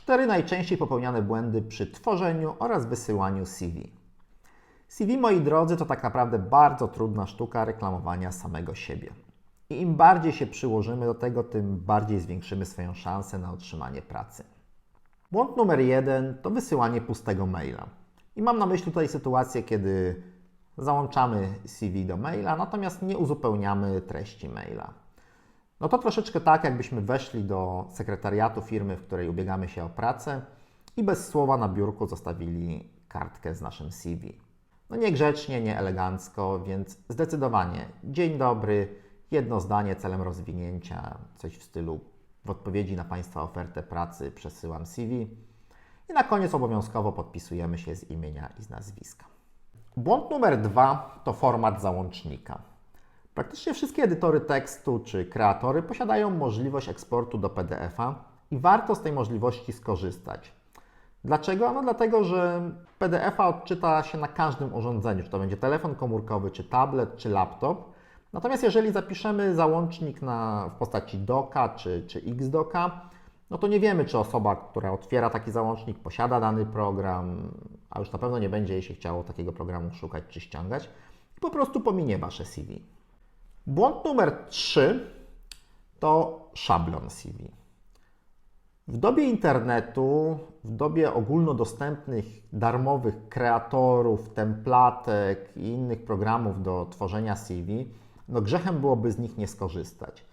cztery najczęściej popełniane błędy przy tworzeniu oraz wysyłaniu CV. CV, moi drodzy, to tak naprawdę bardzo trudna sztuka reklamowania samego siebie. I im bardziej się przyłożymy do tego, tym bardziej zwiększymy swoją szansę na otrzymanie pracy. Błąd numer jeden to wysyłanie pustego maila. I mam na myśli tutaj sytuację, kiedy załączamy CV do maila, natomiast nie uzupełniamy treści maila. No to troszeczkę tak, jakbyśmy weszli do sekretariatu firmy, w której ubiegamy się o pracę i bez słowa na biurku zostawili kartkę z naszym CV. No niegrzecznie, nie elegancko, więc zdecydowanie dzień dobry, jedno zdanie celem rozwinięcia, coś w stylu w odpowiedzi na Państwa ofertę pracy przesyłam CV i na koniec obowiązkowo podpisujemy się z imienia i z nazwiska. Błąd numer dwa to format załącznika. Praktycznie wszystkie edytory tekstu czy kreatory posiadają możliwość eksportu do PDF-a i warto z tej możliwości skorzystać. Dlaczego? No dlatego, że PDF-a odczyta się na każdym urządzeniu, czy to będzie telefon komórkowy, czy tablet, czy laptop. Natomiast jeżeli zapiszemy załącznik na, w postaci doka czy, czy xdoka, no to nie wiemy, czy osoba, która otwiera taki załącznik, posiada dany program, a już na pewno nie będzie jej się chciało takiego programu szukać czy ściągać po prostu pominie Wasze CV. Błąd numer 3 to szablon CV. W dobie internetu, w dobie ogólnodostępnych, darmowych kreatorów, templatek i innych programów do tworzenia CV, no grzechem byłoby z nich nie skorzystać.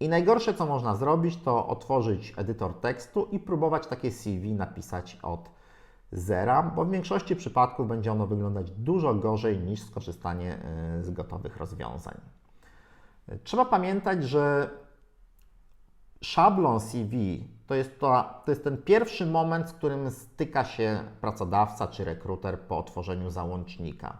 I najgorsze, co można zrobić, to otworzyć edytor tekstu i próbować takie CV napisać od zera, bo w większości przypadków będzie ono wyglądać dużo gorzej niż skorzystanie y, z gotowych rozwiązań. Trzeba pamiętać, że szablon CV to jest, to, to jest ten pierwszy moment, z którym styka się pracodawca czy rekruter po otworzeniu załącznika.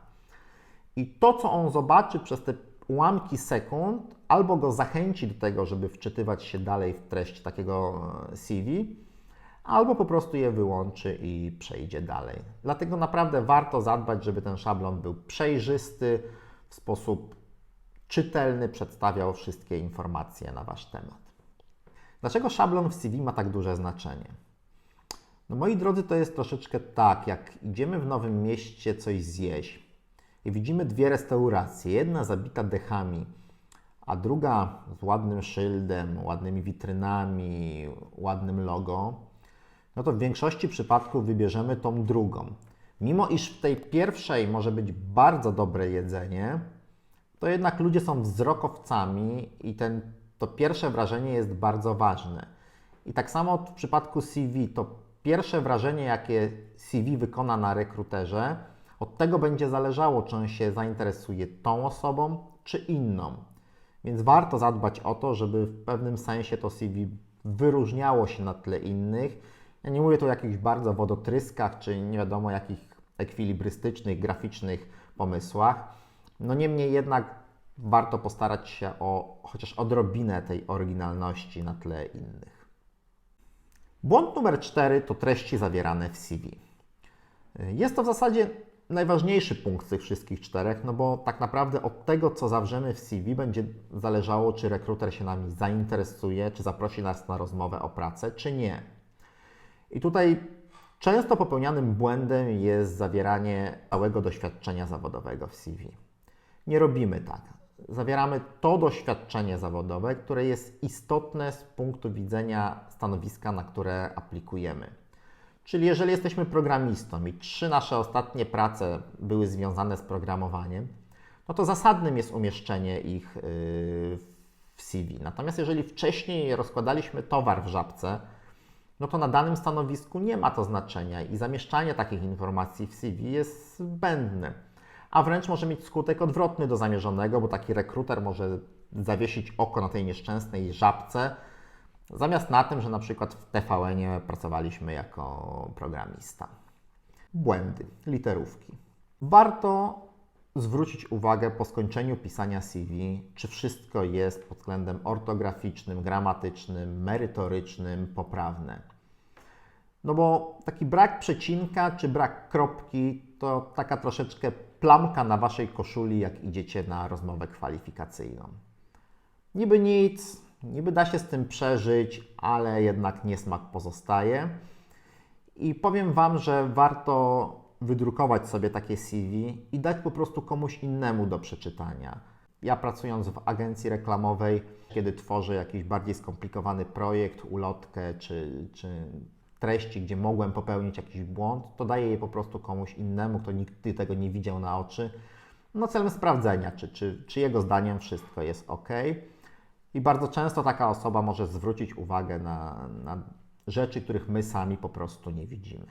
I to, co on zobaczy przez te ułamki sekund, albo go zachęci do tego, żeby wczytywać się dalej w treść takiego e, CV, albo po prostu je wyłączy i przejdzie dalej. Dlatego naprawdę warto zadbać, żeby ten szablon był przejrzysty, w sposób czytelny przedstawiał wszystkie informacje na Wasz temat. Dlaczego szablon w CV ma tak duże znaczenie? No moi drodzy, to jest troszeczkę tak, jak idziemy w nowym mieście coś zjeść i widzimy dwie restauracje, jedna zabita dechami, a druga z ładnym szyldem, ładnymi witrynami, ładnym logo, no to w większości przypadków wybierzemy tą drugą. Mimo iż w tej pierwszej może być bardzo dobre jedzenie, to jednak ludzie są wzrokowcami i ten, to pierwsze wrażenie jest bardzo ważne. I tak samo w przypadku CV, to pierwsze wrażenie, jakie CV wykona na rekruterze, od tego będzie zależało, czy on się zainteresuje tą osobą, czy inną. Więc warto zadbać o to, żeby w pewnym sensie to CV wyróżniało się na tle innych. Ja nie mówię tu o jakichś bardzo wodotryskach, czy nie wiadomo jakich ekwilibrystycznych, graficznych pomysłach. No niemniej jednak warto postarać się o chociaż odrobinę tej oryginalności na tle innych. Błąd numer 4 to treści zawierane w CV. Jest to w zasadzie najważniejszy punkt z tych wszystkich czterech, no bo tak naprawdę od tego, co zawrzemy w CV, będzie zależało, czy rekruter się nami zainteresuje, czy zaprosi nas na rozmowę o pracę, czy nie. I tutaj często popełnianym błędem jest zawieranie całego doświadczenia zawodowego w CV. Nie robimy tak. Zawieramy to doświadczenie zawodowe, które jest istotne z punktu widzenia stanowiska, na które aplikujemy. Czyli jeżeli jesteśmy programistą i trzy nasze ostatnie prace były związane z programowaniem, no to zasadnym jest umieszczenie ich yy, w CV. Natomiast jeżeli wcześniej rozkładaliśmy towar w żabce, no to na danym stanowisku nie ma to znaczenia i zamieszczanie takich informacji w CV jest zbędne. A wręcz może mieć skutek odwrotny do zamierzonego, bo taki rekruter może zawiesić oko na tej nieszczęsnej żabce, Zamiast na tym, że na przykład w TVN pracowaliśmy jako programista. Błędy, literówki. Warto zwrócić uwagę po skończeniu pisania CV, czy wszystko jest pod względem ortograficznym, gramatycznym, merytorycznym poprawne. No bo taki brak przecinka czy brak kropki to taka troszeczkę plamka na waszej koszuli, jak idziecie na rozmowę kwalifikacyjną. Niby nic, Niby da się z tym przeżyć, ale jednak niesmak pozostaje. I powiem Wam, że warto wydrukować sobie takie CV i dać po prostu komuś innemu do przeczytania. Ja pracując w agencji reklamowej, kiedy tworzę jakiś bardziej skomplikowany projekt, ulotkę czy, czy treści, gdzie mogłem popełnić jakiś błąd, to daję je po prostu komuś innemu, kto nigdy tego nie widział na oczy, no celem sprawdzenia, czy, czy, czy jego zdaniem wszystko jest ok. I bardzo często taka osoba może zwrócić uwagę na, na rzeczy, których my sami po prostu nie widzimy.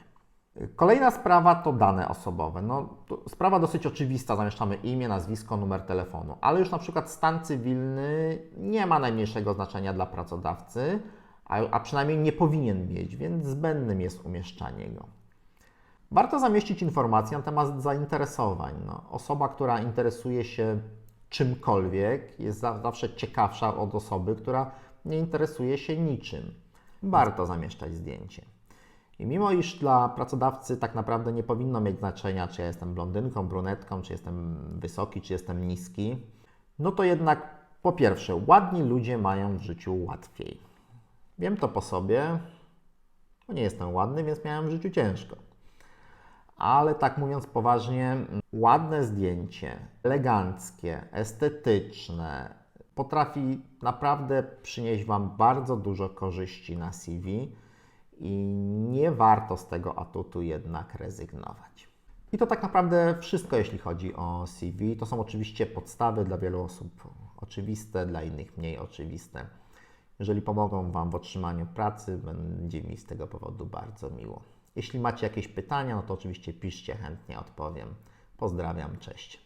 Kolejna sprawa to dane osobowe. No, sprawa dosyć oczywista, zamieszczamy imię, nazwisko, numer telefonu, ale już na przykład stan cywilny nie ma najmniejszego znaczenia dla pracodawcy, a, a przynajmniej nie powinien mieć, więc zbędnym jest umieszczanie go. Warto zamieścić informacje na temat zainteresowań. No, osoba, która interesuje się czymkolwiek, jest za- zawsze ciekawsza od osoby, która nie interesuje się niczym. Warto zamieszczać zdjęcie. I mimo iż dla pracodawcy tak naprawdę nie powinno mieć znaczenia, czy ja jestem blondynką, brunetką, czy jestem wysoki, czy jestem niski, no to jednak po pierwsze, ładni ludzie mają w życiu łatwiej. Wiem to po sobie, bo nie jestem ładny, więc miałem w życiu ciężko. Ale tak mówiąc poważnie, ładne zdjęcie, eleganckie, estetyczne, potrafi naprawdę przynieść Wam bardzo dużo korzyści na CV i nie warto z tego atutu jednak rezygnować. I to tak naprawdę wszystko, jeśli chodzi o CV. To są oczywiście podstawy dla wielu osób oczywiste, dla innych mniej oczywiste. Jeżeli pomogą Wam w otrzymaniu pracy, będzie mi z tego powodu bardzo miło. Jeśli macie jakieś pytania, no to oczywiście piszcie, chętnie odpowiem. Pozdrawiam, cześć.